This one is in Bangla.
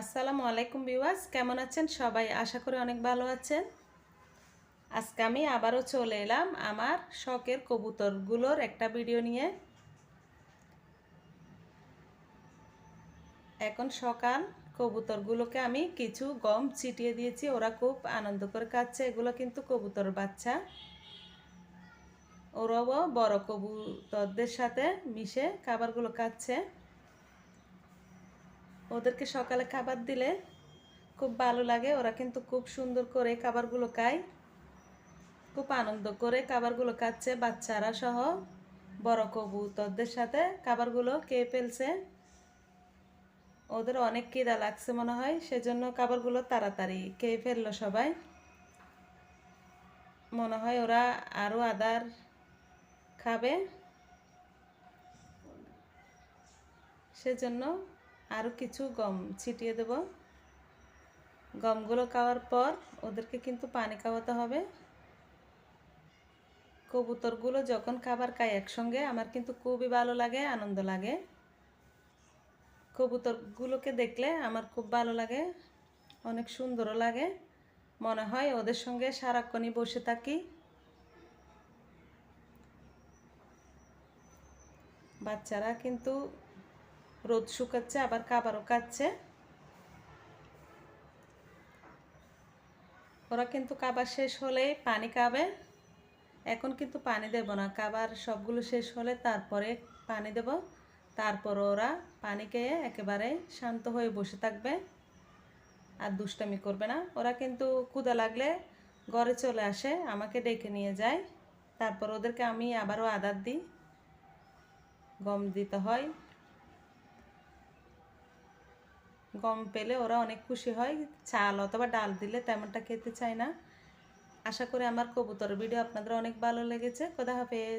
আসসালামু আলাইকুম বিওয়াস কেমন আছেন সবাই? আশা করি অনেক ভালো আছেন। আজকে আমি আবারও চলে এলাম আমার শখের কবুতরগুলোর একটা ভিডিও নিয়ে। এখন সকাল, কবুতরগুলোকে আমি কিছু গম ছিটিয়ে দিয়েছি, ওরা খুব আনন্দ করে খাচ্ছে, এগুলো কিন্তু কবুতর বাচ্চা। ওরাও বড় কবুতরদের সাথে মিশে খাবারগুলো খাচ্ছে। ওদেরকে সকালে খাবার দিলে খুব ভালো লাগে। ওরা কিন্তু খুব সুন্দর করে খাবারগুলো খায়। খুব আনন্দ করে খাবারগুলো খাচ্ছে বাচ্চারা সহ, বড় কবুতরদের সাথে খাবারগুলো খেয়ে ফেলছে। ওদের অনেক খিদা লাগছে মনে হয়, সেজন্য খাবারগুলো তাড়াতাড়ি খেয়ে ফেলল সবাই। মনে হয় ওরা আরও আদার খাবে। সেজন্য আরও কিছু গম ছিটিয়ে দেব। গমগুলো খাওয়ার পর ওদেরকে কিন্তু পানি খাওয়াতে হবে। কবুতরগুলো যখন খাবার খায় একসঙ্গে, আমার কিন্তু খুবই ভালো লাগে, আনন্দ লাগে। কবুতরগুলোকে দেখলে আমার খুব ভালো লাগে, অনেক সুন্দরও লাগে। মনে হয় ওদের সঙ্গে সারাক্ষণই বসে থাকি। বাচ্চারা কিন্তু রোদ শুকাচ্ছে, আবার খাবারও খাচ্ছে। ওরা কিন্তু কাবার শেষ হলেই পানি খাবে। এখন কিন্তু পানি দেব না। কাবার সবগুলো শেষ হলে তারপরে পানি দেব। তারপর ওরা পানি খেয়ে একেবারে শান্ত হয়ে বসে থাকবে। আর দুষ্টামি করবে না। ওরা কিন্তু ক্ষুদা লাগলে ঘরে চলে আসে, আমাকে ডেকে নিয়ে যায়। তারপর ওদেরকে আমি আবারও আদার দিই। গম দিতে হয়। গম পেলে ওরা অনেক খুশি হয়। চাল অথবা ডাল দিলে তেমনটা খেতে চায় না। আশা করি আমার কবুতর ভিডিও আপনাদের অনেক ভালো লেগেছে। খোদা হাফেজ।